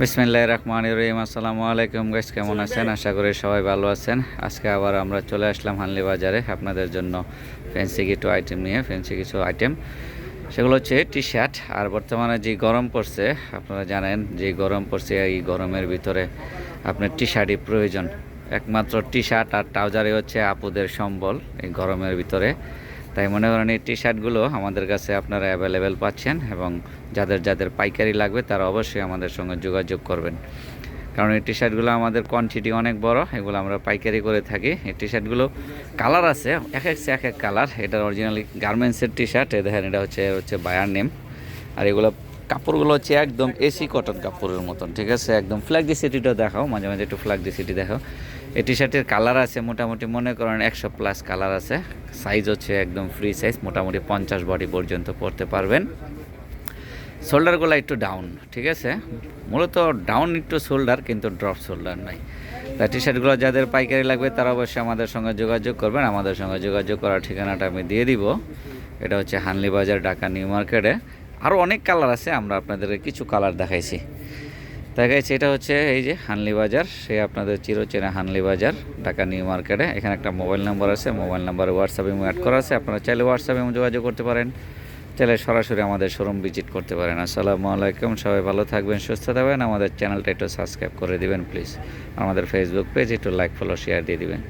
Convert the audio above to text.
বিসমিল্লাহ রহমান রহিম। আসসালামু আলাইকুম গাইস কেমন আছেন? আশা করি সবাই ভালো আছেন। আজকে আবার আমরা চলে আসলাম হানলি বাজারে আপনাদের জন্য ফ্যান্সি কিছু আইটেম নিয়ে ফ্যান্সি কিছু আইটেম সেগুলো হচ্ছে টি শার্ট আর বর্তমানে যে গরম পড়ছে আপনারা জানেন যে গরম পড়ছে এই গরমের ভিতরে আপনার টি শার্টই প্রয়োজন। একমাত্র টি শার্ট আর ট্রাউজারই হচ্ছে আপুদের সম্বল এই গরমের ভিতরে। তাই মনে করেন এই টি শার্টগুলো আমাদের কাছে আপনারা অ্যাভেলেবেল পাচ্ছেন এবং যাদের যাদের পাইকারি লাগবে তারা অবশ্যই আমাদের সঙ্গে যোগাযোগ করবেন। কারণ এই টি শার্টগুলো আমাদের কোয়ান্টিটি অনেক বড়, এগুলো আমরা পাইকারি করে থাকি। এই টি শার্টগুলো কালার আছে, এক এক এক এক কালার এটা অরিজিনালি গার্মেন্টসের টি শার্ট এ দেখেন এটা হচ্ছে হচ্ছে বায়ার নেম আর এগুলো কাপড়গুলো হচ্ছে একদম এসি কটন কাপড়ের মতন, ঠিক আছে? একদম ফ্ল্যাগডিসিটিটা দেখাও, মাঝে মাঝে একটু ফ্ল্যাগডিসিটি দেখাও। এই টি শার্টের কালার আছে মোটামুটি, মনে করেন একশো প্লাস কালার আছে। সাইজ হচ্ছে একদম ফ্রি সাইজ মোটামুটি পঞ্চাশ বডি পর্যন্ত পরতে পারবেন। শোল্ডারগুলো একটু ডাউন ঠিক আছে? মূলত ডাউন একটু শোল্ডার কিন্তু ড্রপ শোল্ডার নাই। তা টি শার্টগুলো যাদের পাইকারি লাগবে, তারা অবশ্যই আমাদের সঙ্গে যোগাযোগ করবেন। আমাদের সঙ্গে যোগাযোগ করার ঠিকানাটা আমি দিয়ে দিব। এটা হচ্ছে হানলি বাজার, ঢাকা, নিউ মার্কেটে। আরও অনেক কালার আছে, আমরা আপনাদেরকে কিছু কালার দেখাইছি। দেখাইছি, এটা হচ্ছে এই যে হানলি বাজার, সে আপনাদের চিরচেনা হানলি বাজার, ঢাকা নিউ মার্কেটে। এখানে একটা মোবাইল নাম্বার আছে, মোবাইল নাম্বারে হোয়াটসঅ্যাপে অ্যাড করা আছে। আপনারা চাইলে হোয়াটসঅ্যাপে যোগাযোগ করতে পারেন, চাইলে সরাসরি আমাদের শোরুম ভিজিট করতে পারেন। আসসালামু আলাইকুম, সবাই ভালো থাকবেন, সুস্থ থাকবেন। আমাদের চ্যানেলটা একটু সাবস্ক্রাইব করে দিবেন প্লিজ আমাদের ফেসবুক পেজ একটু লাইক ফলো শেয়ার দিয়ে দিবেন।